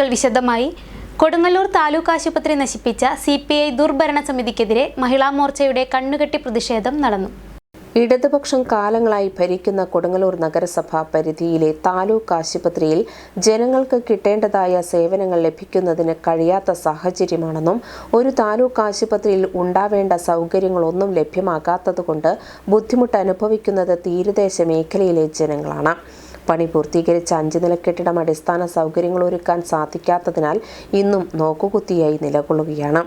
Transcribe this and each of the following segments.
വാർത്തകൾ വിശദമായി. കൊടുങ്ങല്ലൂർ താലൂക്ക് ആശുപത്രി നശിപ്പിച്ച സി പി ഐ ദുർഭരണ സമിതിക്കെതിരെ മഹിളാ മോർച്ചയുടെ കണ്ണുകെട്ടി പ്രതിഷേധം നടന്നു. ഇടതുപക്ഷം കാലങ്ങളായി ഭരിക്കുന്ന കൊടുങ്ങല്ലൂർ നഗരസഭ പരിധിയിലെ താലൂക്ക് ആശുപത്രിയിൽ ജനങ്ങൾക്ക് കിട്ടേണ്ടതായ സേവനങ്ങൾ ലഭിക്കുന്നതിന് കഴിയാത്ത സാഹചര്യമാണെന്നും ഒരു താലൂക്ക് ആശുപത്രിയിൽ ഉണ്ടാവേണ്ട സൗകര്യങ്ങളൊന്നും ലഭ്യമാകാത്തതുകൊണ്ട് ബുദ്ധിമുട്ട് അനുഭവിക്കുന്നത് തീരദേശ മേഖലയിലെ ജനങ്ങളാണ്. പണി പൂർത്തീകരിച്ച അഞ്ച് നില കെട്ടിടം അടിസ്ഥാന സൗകര്യങ്ങൾ ഒരുക്കാൻ സാധിക്കാത്തതിനാൽ ഇന്നും നോക്കുകുത്തിയായി നിലകൊള്ളുകയാണ്.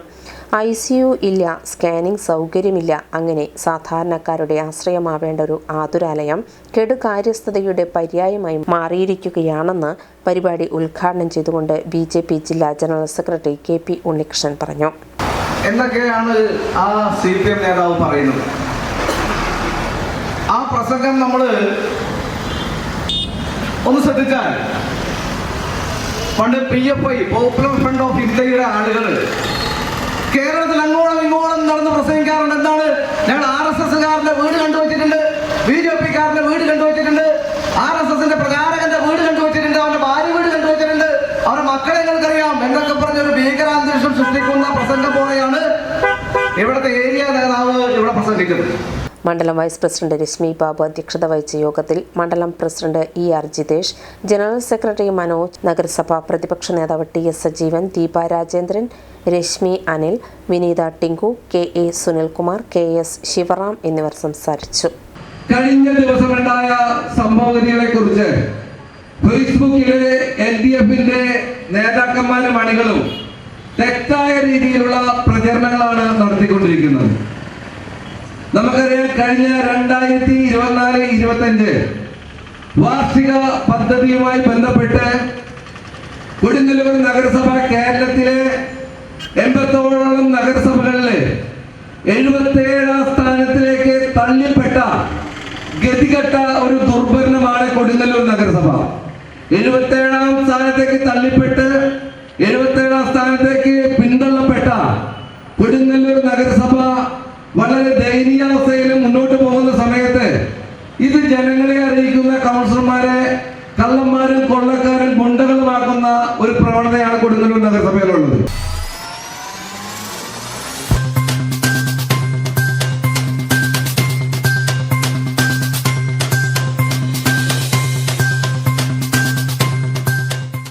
ഐ സി യു ഇല്ല സ്കാനിംഗ് സൗകര്യമില്ല അങ്ങനെ സാധാരണക്കാരുടെ ആശ്രയമാവേണ്ട ഒരു ആതുരാലയം കെടുകാര്യസ്ഥതയുടെ പര്യായമായി മാറിയിരിക്കുകയാണെന്ന് പരിപാടി ഉദ്ഘാടനം ചെയ്തുകൊണ്ട് ബി ജെ പി ജില്ലാ general secretary K P Unnikrishnan പറഞ്ഞു. എന്നൊക്കെയാണ് ആ സി പി എം നേതാവ് പറയുന്നത്. ആ പ്രസംഗം നമ്മൾ ഒന്ന് ശ്രദ്ധിച്ചാൽ പണ്ട് P F I popular front of ഇന്ത്യയുടെ ആളുകൾ കേരളത്തിൽ അങ്ങോളം ഇങ്ങോളം നടന്ന് പ്രസംഗിക്കാറുണ്ട്. എന്താണ്? ഞങ്ങൾ ആർ എസ് എസ്സുകാരന്റെ വീട് കണ്ടുവച്ചിട്ടുണ്ട്. ബി ജെ പിക്കാരന്റെ വീട് കണ്ടുവച്ചിട്ടുണ്ട്. ആർ എസ് എസിന്റെ പ്രചാരകന്റെ വീട് കണ്ടുവച്ചിട്ടുണ്ട്. അവന്റെ ഭാര്യ വീട് കണ്ടുവച്ചിട്ടുണ്ട്. അവരുടെ മക്കളെ നിങ്ങൾക്കറിയാം. എന്നൊക്കെ പറഞ്ഞൊരു ഭീകരാന്തരീക്ഷം സൃഷ്ടിക്കുന്ന പ്രസംഗം പോലെയാണ് ഇവിടുത്തെ ഏരിയ നേതാവ് ഇവിടെ പ്രസംഗിക്കുന്നത്. മണ്ഡലം വൈസ് പ്രസിഡന്റ് രശ്മി ബാബു അധ്യക്ഷത വഹിച്ച യോഗത്തിൽ മണ്ഡലം president E R Jithesh general secretary Manoj നഗരസഭാ പ്രതിപക്ഷ നേതാവ് T S Sajeevan Deepa Rajendran Reshmi Anil Vineetha Tinku K A Sunilkumar K S Sivaram എന്നിവർ സംസാരിച്ചു. കഴിഞ്ഞ ദിവസമുണ്ടായ സംഭവഗതികളെ കുറിച്ച് ഫേസ്ബുക്കിലെ എൽ ഡി എഫിന്റെ നേതാക്കന്മാരും അണികളും തെറ്റായ രീതിയിലുള്ള പ്രചരണങ്ങളാണ് നടത്തിക്കൊണ്ടിരിക്കുന്നത്. നമുക്കറിയാം കഴിഞ്ഞ രണ്ടായിരത്തി ഇരുപത്തിനാല് ഇരുപത്തഞ്ച് വാർഷിക പദ്ധതിയുമായി ബന്ധപ്പെട്ട് കൊടുങ്ങല്ലൂർ നഗരസഭ കേരളത്തിലെ എൺപത്തോളം നഗരസഭകളിലെ എഴുപത്തേഴാം സ്ഥാനത്തിലേക്ക് തള്ളിപ്പെട്ട ഗതികെട്ട ഒരു ദുർഭരണമാണ് കൊടുങ്ങല്ലൂർ നഗരസഭ. എഴുപത്തേഴാം സ്ഥാനത്തേക്ക് തള്ളിപ്പെട്ട് എഴുപത്തേഴാം സ്ഥാനത്തേക്ക് പിന്തള്ളപ്പെട്ട കൊടുങ്ങല്ലൂർ നഗരസഭ വളരെ അവസ്ഥയിൽ മുന്നോട്ട് പോകുന്ന സമയത്ത് ഇത് ജനങ്ങളെ അറിയിക്കുന്ന കൗൺസിലർമാരെ കള്ളന്മാരും കൊള്ളക്കാരും ഗുണ്ടകളുമാക്കുന്ന ഒരു പ്രവണതയാണ് കൊടുങ്ങല്ലൂർ നഗരസഭയിലുള്ളത്